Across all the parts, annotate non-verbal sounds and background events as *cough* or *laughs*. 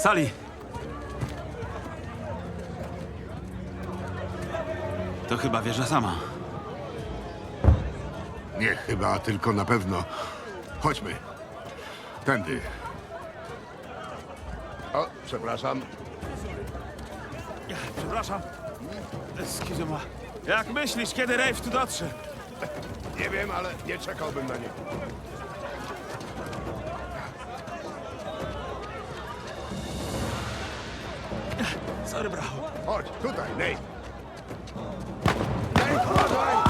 Sali! To chyba wieża sama. Nie chyba, tylko na pewno. Chodźmy. Tędy. O, przepraszam. Przepraszam. Excuse-moi. Jak myślisz, kiedy Rave tu dotrze? Nie wiem, ale nie czekałbym na niego. Sorry, bracho. Chodź, tutaj, Nate. Nate, uważaj!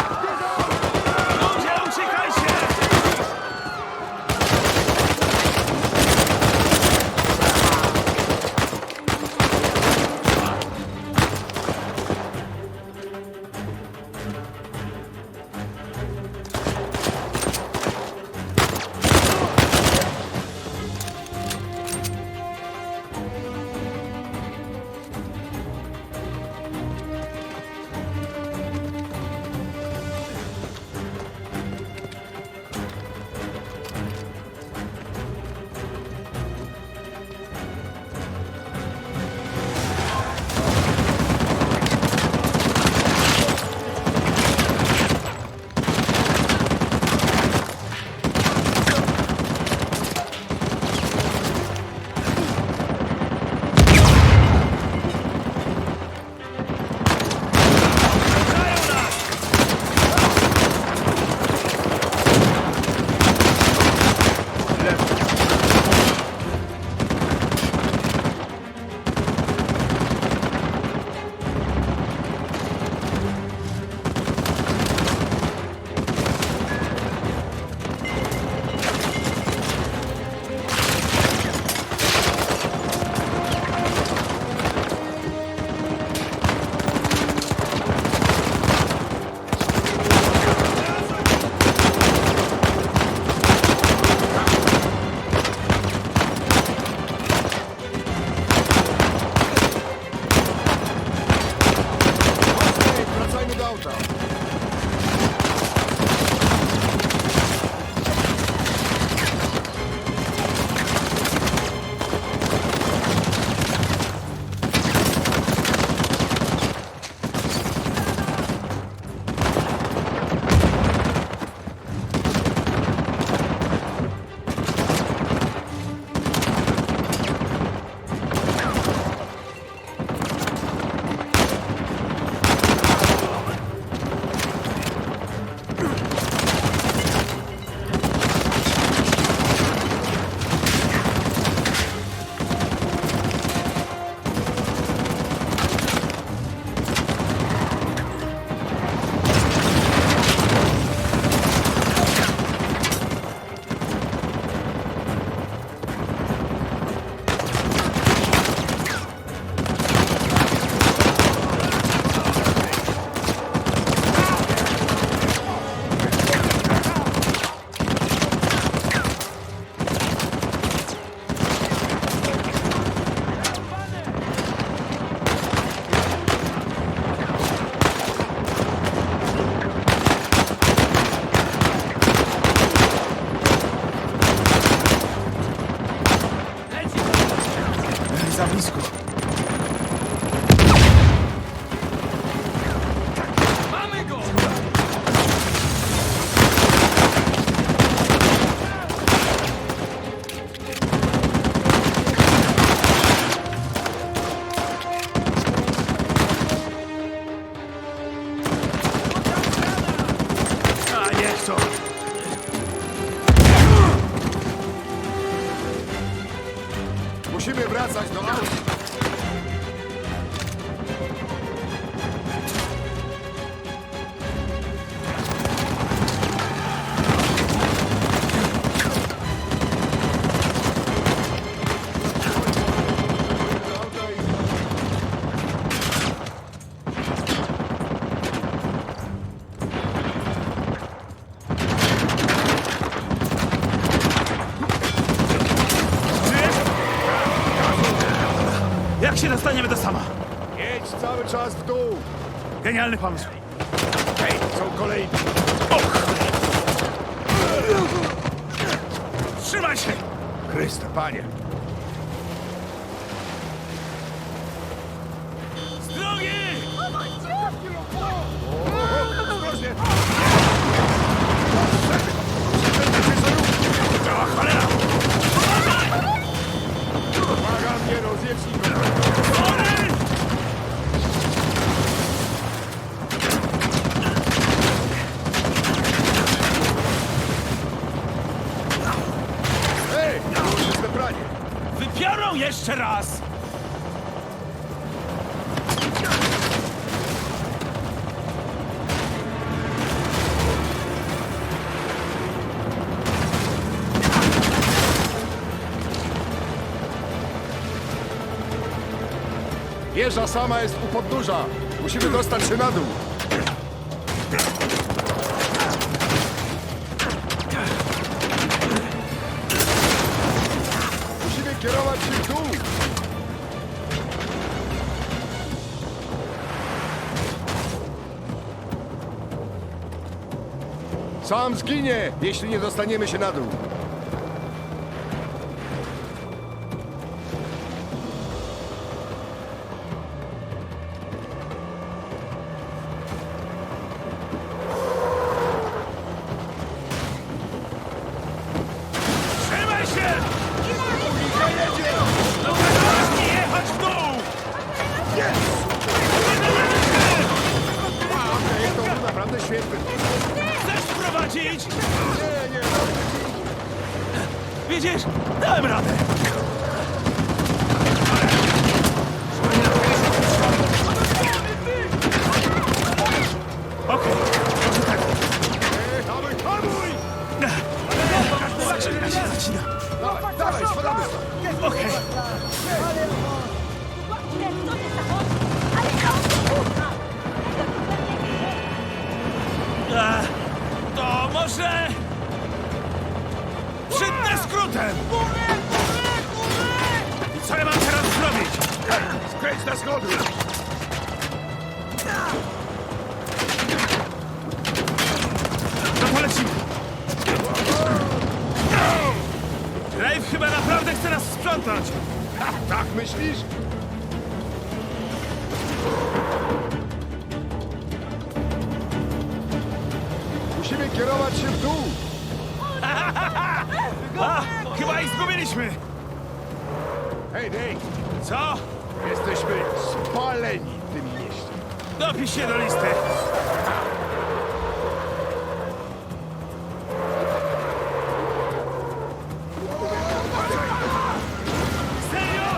Dostaniemy do sama? Jedź cały czas w dół. Genialny pomysł. są kolejni. Trzymaj się! Chryste, panie. Wieża sama jest u podnóża. Musimy dostać się na dół. Musimy kierować się w dół. Sam zginie, jeśli nie dostaniemy się na dół. Przytnę skrótem! I co ja mam teraz zrobić? Skręć na schody! To polecimy. Rafe chyba naprawdę chce nas sprzątać. Tak myślisz? Hej, Nate, Co? jesteśmy spaleni w tym mieście. Dopisz się do listy. Serio?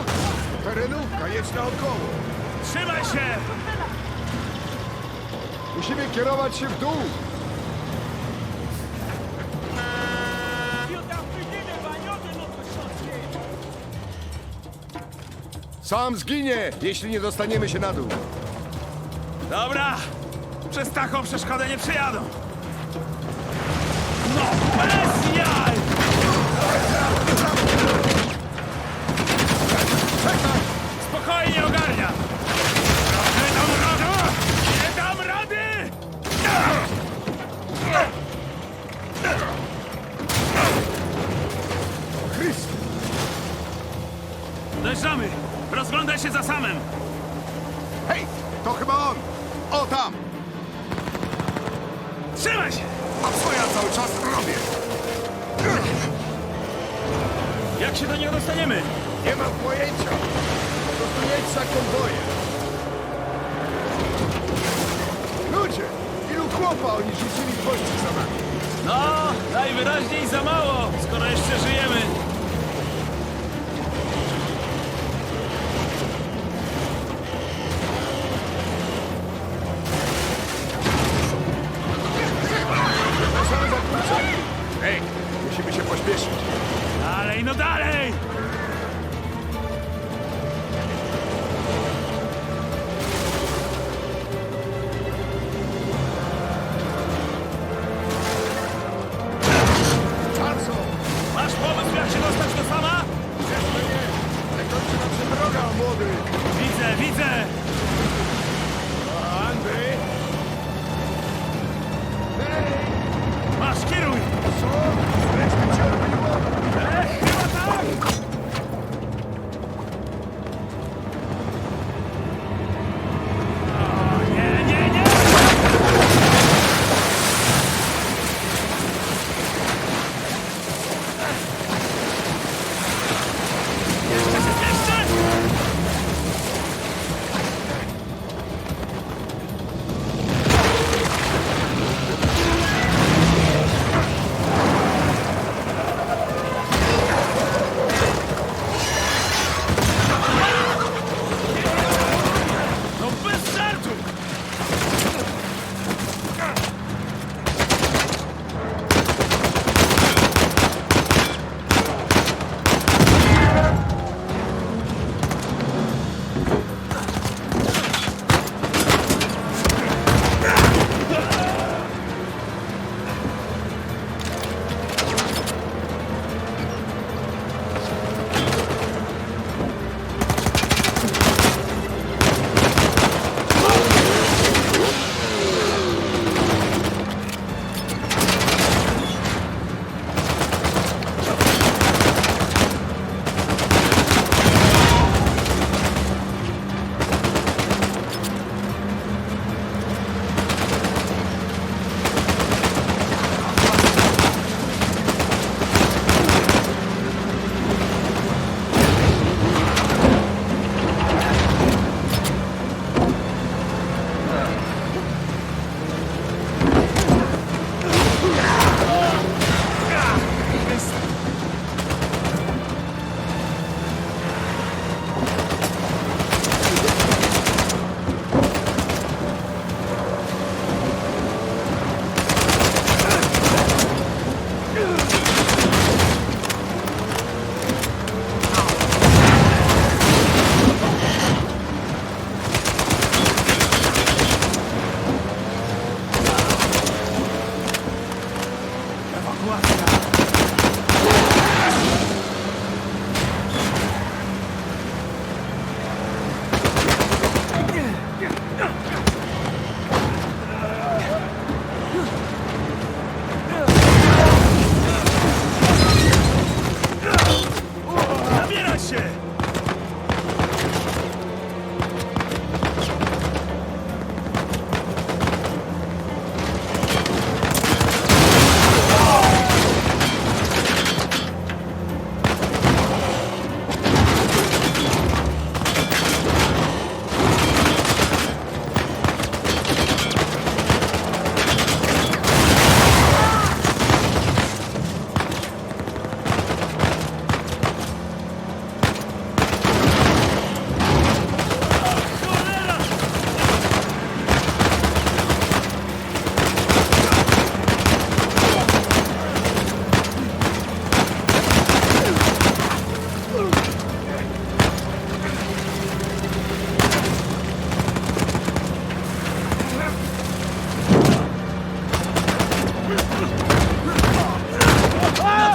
Terenówka, jedź naokoło. Trzymaj się! Musimy kierować się w dół. Sam zginie, jeśli nie dostaniemy się na dół. Dobra, przez taką przeszkodę nie przejadą. No, bez jaj! Spokojnie ogarnia! Nie dam rady! Nie dam rady! Chryst! Dojeżdżamy! Rozglądaj się za samym! Hej, to chyba on! O, tam! Trzymaj się! A co ja cały czas robię? Jak się do niego dostaniemy? Nie mam pojęcia. Po prostu jedź za konwojem. Ludzie, ilu chłopa oni rzucili w za nami? No, najwyraźniej za mało, skoro jeszcze żyjemy.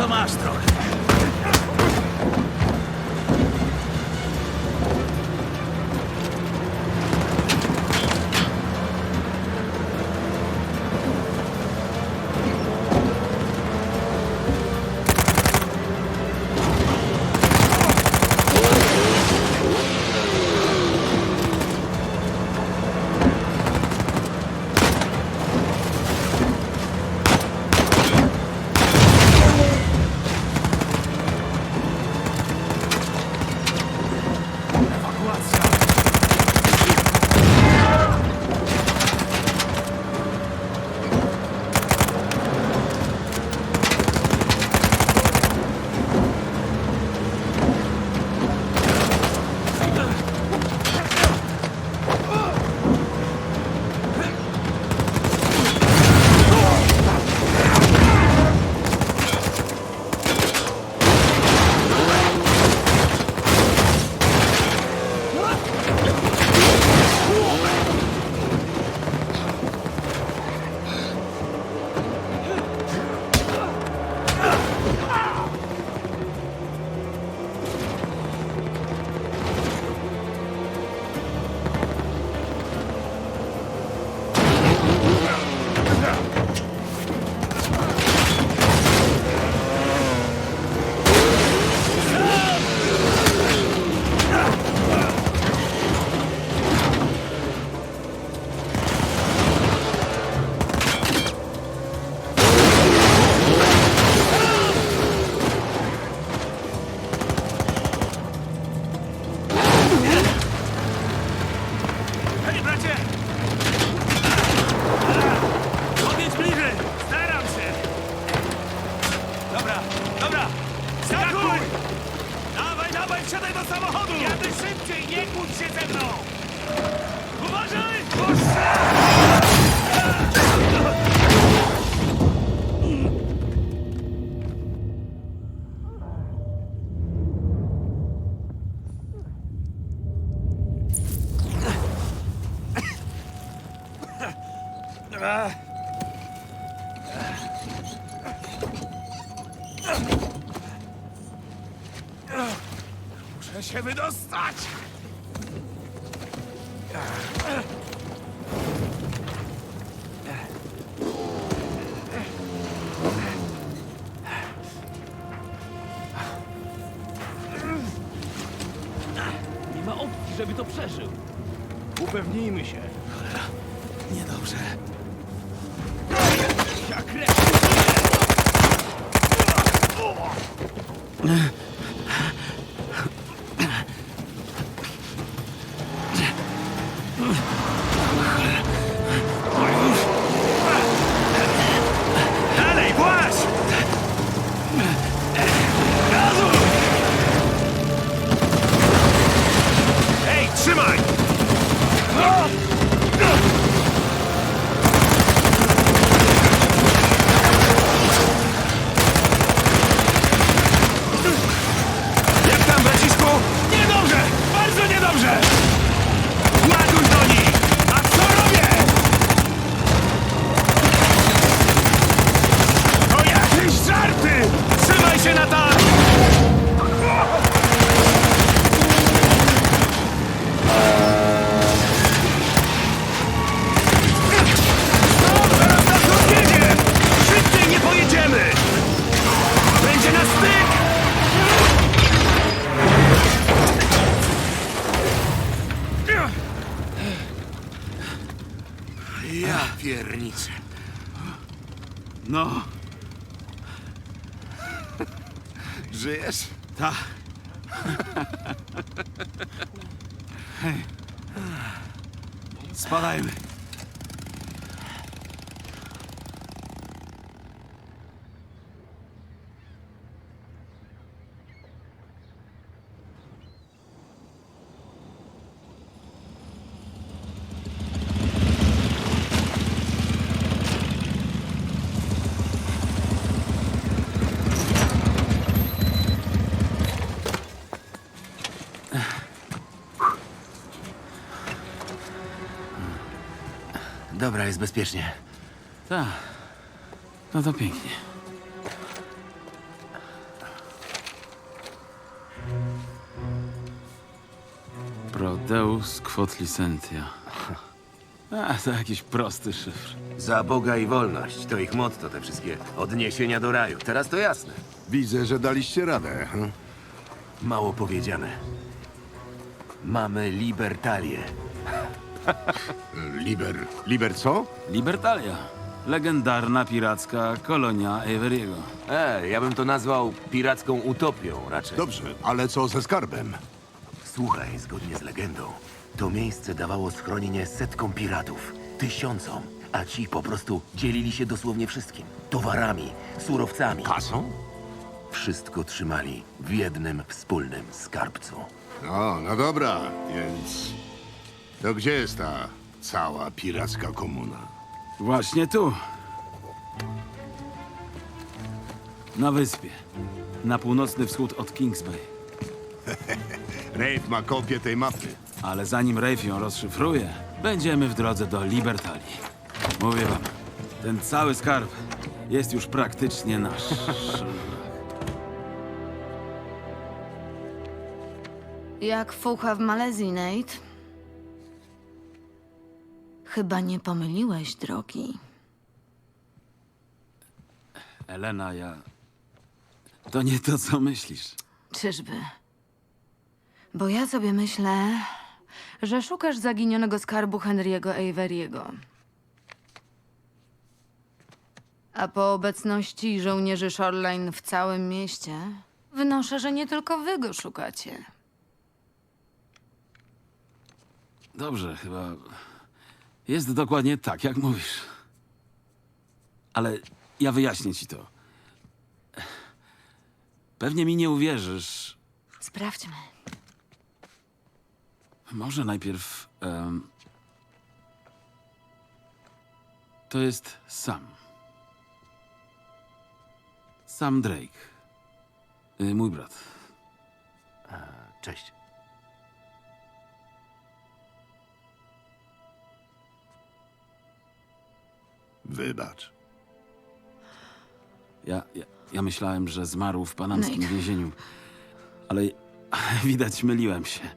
masz trochę. Muszę się wydostać! No, Żyjesz? ta. *laughs* Hej. Spadajmy. Dobra, jest bezpiecznie. Tak. No to pięknie. Prodeus quod licentia. A, to jakiś prosty szyfr. Za Boga i wolność. To ich motto, te wszystkie odniesienia do raju. Teraz to jasne. Widzę, że daliście radę. hm? Mało powiedziane. Mamy libertalię. Liber. Liber co? Libertalia. Legendarna piracka kolonia Everiego. E, ja bym to nazwał piracką utopią raczej. Dobrze, ale co ze skarbem? Słuchaj, zgodnie z legendą, to miejsce dawało schronienie setkom piratów, tysiącom, a ci po prostu dzielili się dosłownie wszystkim. Towarami, surowcami. Kasą? Wszystko trzymali w jednym wspólnym skarbcu. No, no dobra, więc... To gdzie jest ta cała piracka komuna? Właśnie tu. Na wyspie. Na północny wschód od Kings Bay. *laughs* Rafe ma kopię tej mapy. Ale zanim Rafe ją rozszyfruje, będziemy w drodze do Libertalii. Mówię wam, ten cały skarb jest już praktycznie nasz. *laughs* Jak fucha w Malezji, Nate? Chyba nie pomyliłeś drogi. Elena, ja... To nie to, co myślisz. Czyżby? Bo ja sobie myślę, że szukasz zaginionego skarbu Henry'ego Averiego. A po obecności żołnierzy Shoreline w całym mieście, wnoszę, że nie tylko wy go szukacie. Dobrze, chyba... Jest dokładnie tak, jak mówisz. Ale ja wyjaśnię ci to. Pewnie mi nie uwierzysz, Sprawdźmy. Może najpierw. em, to jest Sam. Sam Drake. Y, mój brat. Cześć. Wybacz. Ja, ja, ja myślałem, że zmarł w panamskim Nate. więzieniu, ale *laughs* widać myliłem się.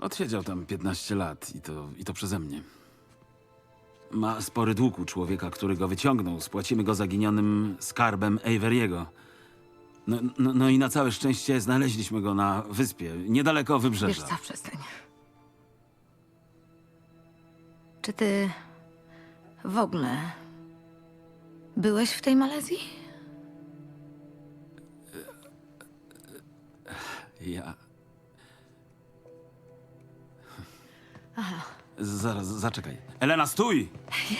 Odsiedział tam 15 lat i to, i to przeze mnie. Ma spory dług u człowieka, który go wyciągnął. Spłacimy go zaginionym skarbem Averiego. No, no, no i na całe szczęście znaleźliśmy go na wyspie, niedaleko Wiesz wybrzeża. co, przestań. Czy ty w ogóle byłeś w tej Malezji? Ja. Zaraz, zaczekaj. Elena, stój!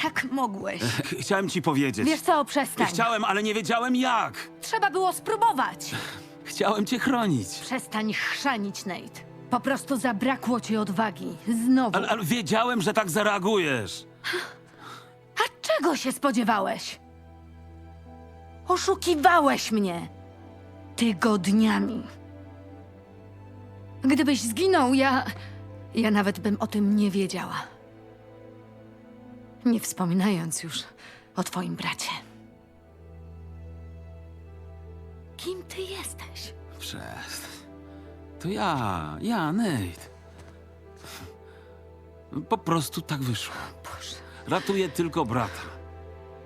Jak mogłeś? Ch- *laughs* Chciałem ci powiedzieć. Wiesz co, przestań. Chciałem, ale nie wiedziałem jak. Trzeba było spróbować. Chciałem cię chronić. Przestań chrzanić, Nate. Po prostu zabrakło ci odwagi. Znowu. Ale, ale wiedziałem, że tak zareagujesz. Czego się spodziewałeś? Oszukiwałeś mnie. Tygodniami. Gdybyś zginął, ja. Ja nawet bym o tym nie wiedziała. Nie wspominając już o twoim bracie. Kim ty jesteś? Przestań. To ja, ja, Nate. Po prostu tak wyszło. Boże. Ratuję tylko brata.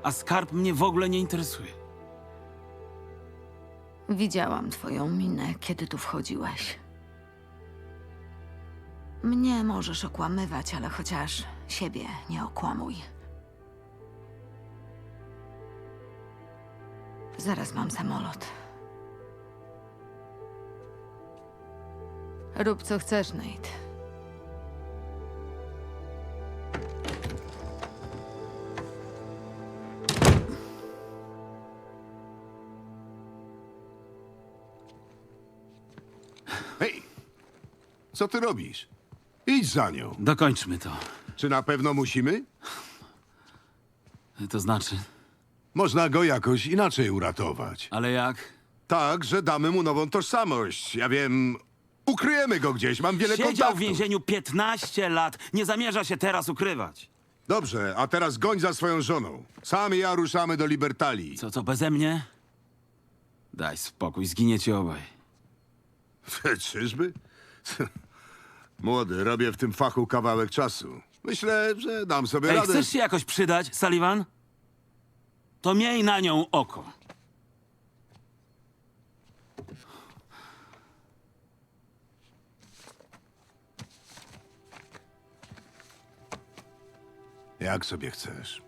A skarb mnie w ogóle nie interesuje. Widziałam twoją minę, kiedy tu wchodziłeś. Mnie możesz okłamywać, ale chociaż siebie nie okłamuj. Zaraz mam samolot. Rób co chcesz, Nate. Co ty robisz? Idź za nią. Dokończmy to. Czy na pewno musimy? To znaczy, Można go jakoś inaczej uratować. ale jak? Tak, że damy mu nową tożsamość. Ja wiem, ukryjemy go gdzieś, mam wiele Siedział kontaktów. w więzieniu 15 lat. Nie zamierza się teraz ukrywać. Dobrze, a teraz goń za swoją żoną. Sam i ja ruszamy do Libertalii. Co, co, beze mnie? Daj spokój, zginiecie obaj. *laughs* Czyżby? Młody, robię w tym fachu kawałek czasu. Myślę, że dam sobie Ej, radę. chcesz się jakoś przydać, Sullivan? To miej na nią oko. Jak sobie chcesz.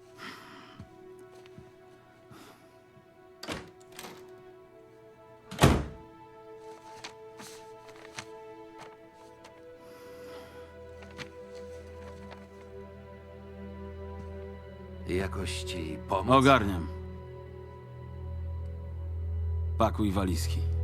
Pomóc. Ogarniam. Pakuj walizki.